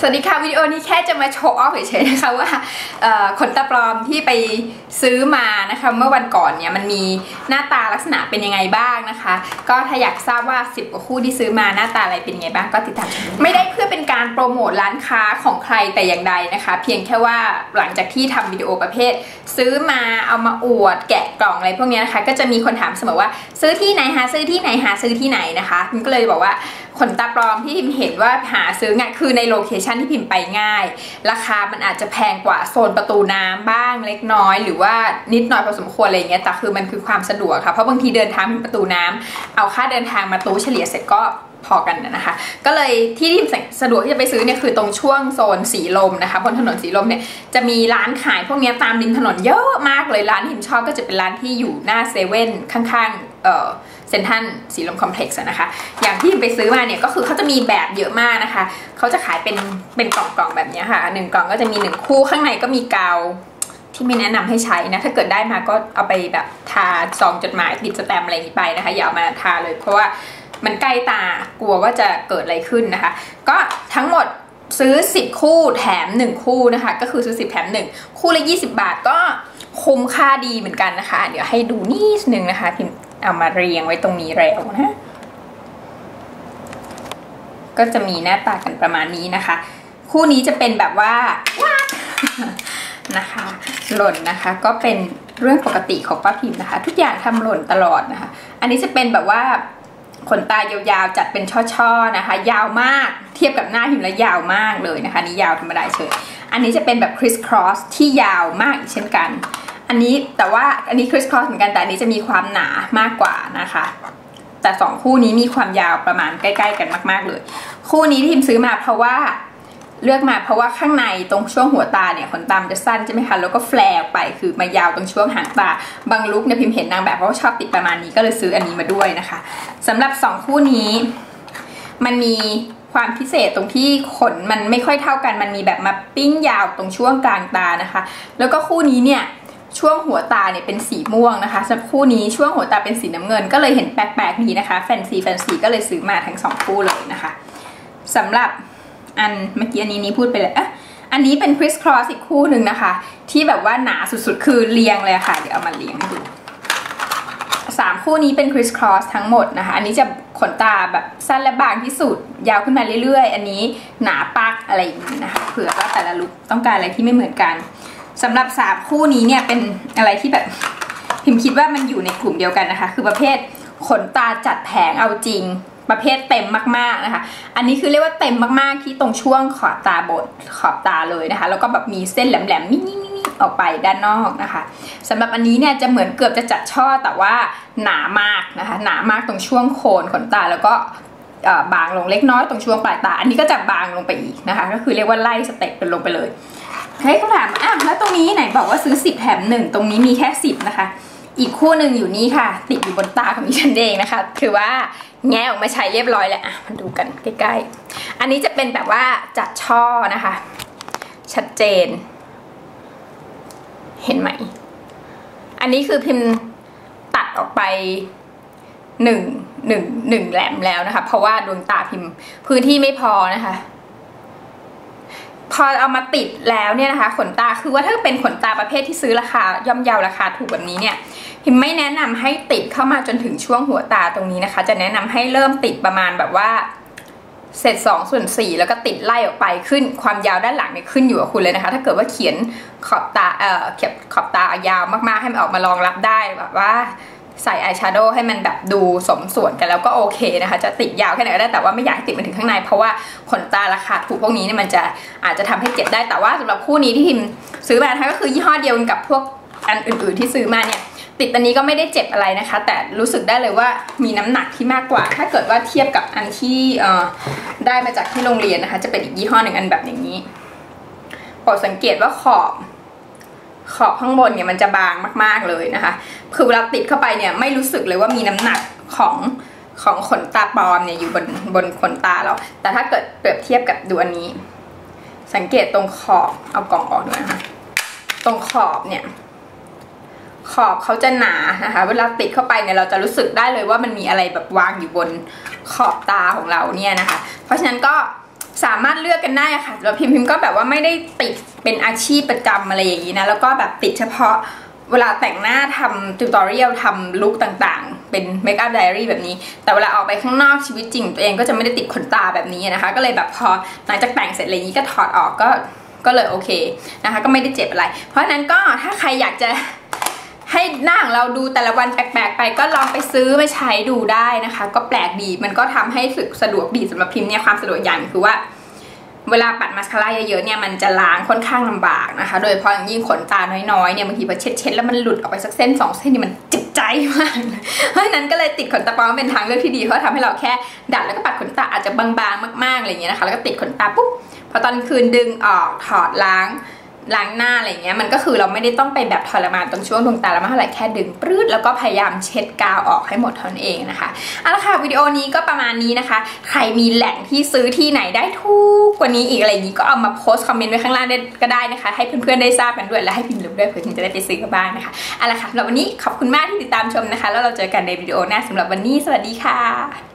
สวัสดีค่ะวิดีโอนี้แค่จะมาโชว์ออฟเฉยๆนะคะว่าขนตาปลอมที่ไป ซื้อมานะคะเมื่อวันก่อนเนี่ยมันมีหน้าตาลักษณะเป็นยังไงบ้างนะคะ ก็ถ้าอยากทราบว่า 10กว่าคู่ที่ซื้อมาหน้าตาอะไรเป็นยังไงบ้างก็ติดตามไม่ได้เพื่อเป็นการโปรโมทร้านค้าของใครแต่อย่างใดนะคะ เพียงแค่ว่าหลังจากที่ทำวิดีโอประเภท ซื้อมาเอามาอวดแกะกล่องอะไรพวกนี้นะคะ ก็จะมีคนถามเสมอว่า ซื้อที่ไหนหาซื้อที่ไหนหาซื้อที่ไหนนะคะพิมก็เลยบอกว่าขนตาปลอมที่พิมเห็นว่าหาซื้อง่ายคือในโลเคชันที่พิมไปง่าย ราคามันอาจจะแพงกว่าโซนประตูน้ำบ้างเล็กน้อยหรือว่าว่านิดหน่อยพอสมควรอะไรเงี้ยแต่คือมันคือความสะดวกค่ะเพราะบางทีเดินทางถึงประตูน้ำเอาค่าเดินทางมาตู้เฉลี่ยเสร็จก็พอกันนะคะ ก็เลยที่ที่สะดวกที่จะไปซื้อเนี่ยคือตรงช่วงโซนสีลมนะคะบนถนนสีลมเนี่ยจะมีร้านขายพวกนี้ตามริมถนนเยอะมากเลยร้านที่พิมชอบก็จะเป็นร้านที่อยู่หน้าเซเว่นข้างๆเออเซนทันสีลมคอมเพล็กซ์นะคะ อย่างที่ไปซื้อมาเนี่ยก็คือเขาจะมีแบบเยอะมากนะคะ เขาจะขายเป็นเป็นกล่องๆแบบนี้ค่ะหนึ่งกล่องก็จะมีหนึ่งคู่ข้างในก็มีกาว ที่ไม่แนะนำให้ใช้นะ ถ้าเกิดได้มาก็เอาไปแบบทาซองจดหมายติดสแตมอะไรนี้ไปนะคะ อย่าเอามาทาเลยเพราะว่ามันใกล้ตากลัวว่าจะเกิดอะไรขึ้นนะคะ ก็ทั้งหมดซื้อ 10 คู่แถม 1 คู่นะคะ ก็คือซื้อ 10 แถม 1 คู่ละ 20 บาทก็คุ้มค่าดีเหมือนกันนะคะ เดี๋ยวให้ดูนิดนึงนะคะพิมเอามาเรียงไว้ตรงนี้แล้วนะก็จะมีหน้าตากันประมาณนี้นะคะ คู่นี้จะเป็นแบบว่า นะคะ หล่นนะคะก็เป็นเรื่องปกติของป้าพิมพ์นะคะ ทุกอย่างทำหล่นตลอดนะคะ อันนี้จะเป็นแบบว่าขนตายาวๆจัดเป็นช่อๆนะคะ ยาวมากเทียบกับหน้าพิมพ์แล้วยาวมากเลยนะคะนี่ยาวธรรมดาเฉยอันนี้จะเป็นแบบ criss cross ที่ยาวมากอีกเช่นกัน อันนี้แต่ว่าอันนี้ criss cross เหมือนกันแต่อันนี้จะมีความหนามากกว่านะคะแต่สองคู่นี้มีความยาวประมาณใกล้ ๆ กันมาก ๆเลย คู่นี้ที่พิมซื้อมาเพราะว่า เลือกมาเพราะว่าข้างในตรงช่วงหัวตาเนี่ยขนตามจะสั้นใช่ไหมคะแล้วก็แฟลร์ไปคือมายาวตรงช่วงหางตา บางลุกเนี่ยพิมเห็นนางแบบเพราะว่าชอบติดประมาณนี้ก็เลยซื้ออันนี้มาด้วยนะคะสำหรับสองคู่นี้ มันมีความพิเศษตรงที่ขนมันไม่ค่อยเท่ากัน มันมีแบบมาปิ้งยาวตรงช่วงกลางตานะคะ แล้วก็คู่นี้เนี่ยช่วงหัวตาเนี่ยเป็นสีม่วงนะคะสำหรับคู่นี้ช่วงหัวตาเป็นสีน้ำเงิน ก็เลยเห็นแปลกๆนี้นะคะแฟนซีแฟนซีก็เลยซื้อมาทั้งสองคู่เลยนะคะสำหรับ อันเมื่อกี้อันนี้นี้พูดไปเลยอะอันนี้เป็น criss cross อีกคู่หนึ่งนะคะ ที่แบบว่าหนาสุดๆ คือเรียงเลยค่ะ เดี๋ยวเอามาเรียงให้ดูสามคู่นี้เป็น criss cross ทั้งหมดนะคะ อันนี้จะขนตาแบบสั้นและบางที่สุด ยาวขึ้นมาเรื่อยๆ อันนี้หนาปักอะไรอย่างนี้นะคะ เผื่อว่าแต่ละลุคต้องการอะไรที่ไม่เหมือนกันสำหรับสามคู่นี้เนี่ยเป็นอะไรที่แบบพิมคิดว่ามันอยู่ในกลุ่มเดียวกันนะคะ คือประเภทขนตาจัดแผงเอาจริง ประเภทเต็มมากๆนะคะ อันนี้คือเรียกว่าเต็มมากๆที่ตรงช่วงขอบตาบนขอบตาเลยนะคะ แล้วก็แบบมีเส้นแหลมๆมินิๆออกไปด้านนอกนะคะสำหรับอันนี้เนี่ยจะเหมือนเกือบจะจัดช่อแต่ว่าหนามากนะคะ หนามากตรงช่วงโคนขนตาแล้วก็บางลงเล็กน้อยตรงช่วงปลายตา อันนี้ก็จะบางลงไปอีกนะคะ ก็คือเรียกว่าไล่สเต็ปเป็นลงไปเลยให้เขาถามอะแล้วตรงนี้ไหนบอกว่าซื้อ 10 แถมหนึ่งตรงนี้มีแค่ 10 นะคะ อีกคู่หนึ่งอยู่นี่ค่ะ ติดอยู่บนตาของดิฉันเองนะคะ คือว่าแงะออกมาใช้เรียบร้อยแล้วอะมาดูกันใกล้ๆ อันนี้จะเป็นแบบว่าจัดช่อนะคะ ชัดเจน เห็นไหม อันนี้คือพิมพ์ตัดออกไปหนึ่งหนึ่งหนึ่งแหลมแล้วนะคะ เพราะว่าดวงตาพิมพ์พื้นที่ไม่พอนะคะ พอเอามาติดแล้วเนี่ยนะคะ ขนตาคือว่าถ้าเป็นขนตาประเภทที่ซื้อราคาย่อมเยาราคาถูกแบบนี้เนี่ยพิมไม่แนะนำให้ติดเข้ามาจนถึงช่วงหัวตาตรงนี้นะคะ จะแนะนำให้เริ่มติดประมาณแบบว่าเศษสองส่วนสี่แล้วก็ติดไล่ออกไปขึ้นความยาวด้านหลังเนี่ยขึ้นอยู่กับคุณเลยนะคะ ถ้าเกิดว่าเขียนขอบตาเอ่อเขียนขอบตายาวมากๆให้มันออกมารองรับได้แบบว่า ใส่อายแชโดว์ให้มันแบบดูสมส่วนกันแล้วก็โอเคนะคะ จะติดยาวแค่ไหนก็ได้แต่ว่าไม่อยากติดมันถึงข้างใน เพราะว่าขนตาราคาถูกพวกนี้เนี่ยมันจะอาจจะทำให้เจ็บได้แต่ว่าสำหรับคู่นี้ที่พิมซื้อมานะคะก็คือยี่ห้อเดียวกันกับพวกอันอื่น ๆที่ซื้อมาเนี่ยติดอันนี้ก็ไม่ได้เจ็บอะไรนะคะ แต่รู้สึกได้เลยว่ามีน้ำหนักที่มากกว่า ถ้าเกิดว่าเทียบกับอันที่ได้มาจากที่โรงเรียนนะคะ จะเป็นอีกยี่ห้อหนึ่งอันแบบอย่างนี้โปรดสังเกตว่าขอบ ขอบข้างบนเนี่ยมันจะบางมากๆเลยนะคะ คือเวลาติดเข้าไปเนี่ยไม่รู้สึกเลยว่ามีน้ำหนักของของขนตาปลอมเนี่ยอยู่บนบนขนตาเรา แต่ถ้าเกิดเปรียบเทียบกับดูอันนี้ สังเกตตรงขอบเอากล่องออกด้วยนะคะ ตรงขอบเนี่ย ขอบเขาจะหนานะคะ เวลาติดเข้าไปเนี่ยเราจะรู้สึกได้เลยว่ามันมีอะไรแบบวางอยู่บนขอบตาของเราเนี่ยนะคะ เพราะฉะนั้นก็ สามารถเลือกกันได้ค่ะแล้วพิมพิมก็แบบว่าไม่ได้ติดเป็นอาชีพประจำอะไรอย่างนี้นะ แล้วก็แบบติดเฉพาะเวลาแต่งหน้าทำติวตอเรียลทำลุคต่างๆ เป็นเมคอัพไดอารี่แบบนี้ แต่เวลาออกไปข้างนอกชีวิตจริง ตัวเองก็จะไม่ได้ติดขนตาแบบนี้นะคะ ก็เลยแบบพอหลังจากแต่งเสร็จอะไรนี้ก็ถอดออกก็ก็เลยโอเคนะคะ ก็ไม่ได้เจ็บอะไร เพราะนั้นก็ถ้าใครอยากจะ ให้หน้าของเราดูแต่ละวันแปลกๆไป ก็ลองไปซื้อไปใช้ดูได้นะคะ ก็แปลกดีมันก็ทำให้สึกสะดวกดีสำหรับพิมพ์เนี่ยความสะดวกอย่างคือว่าเวลาปัดมาสคาร่าเยอะๆเนี่ยมันจะล้างค่อนข้างลำบากนะคะ โดยเฉพาะอย่างยิ่งขนตาน้อยๆเนี่ยบางทีพอเช็ดๆแล้วมันหลุดออกไปสักเส้นสองเส้นนี่มันเจ็บใจมาก เพราะฉะนั้นก็เลยติดขนตาปลอมเป็นทางเลือกที่ดีเพราะทำให้เราแค่ดัดแล้วก็ปัดขนตาอาจจะบางๆมากๆอะไรอย่างเงี้ยนะคะแล้วก็ติดขนตาปุ๊บพอตอนคืนดึงออกถอดล้าง ล้างหน้าอะไรเงี้ยมันก็คือเราไม่ได้ต้องไปแบบทรมานตรงช่วงดวงตาแล้วมาเท่าไหร่แค่ดึงปลื้ดแล้วก็พยายามเช็ดกาวออกให้หมดเท่านั้นเองนะคะเอาละค่ะวิดีโอนี้ก็ประมาณนี้นะคะ ใครมีแหล่งที่ซื้อที่ไหนได้ถูกกว่านี้อีกอะไรอย่างนี้ก็เอามาโพสต์คอมเมนต์ไว้ข้างล่างได้ก็ได้นะคะ ให้เพื่อนๆได้ทราบกันด้วยและให้พิมพ์รู้ด้วยเผื่อพิมจะได้ไปซื้อกันบ้างนะคะเอาละค่ะสำหรับวันนี้ขอบคุณมากที่ติดตามชมนะคะ แล้วเราเจอกันในวิดีโอหน้าสำหรับวันนี้สวัสดีค่ะ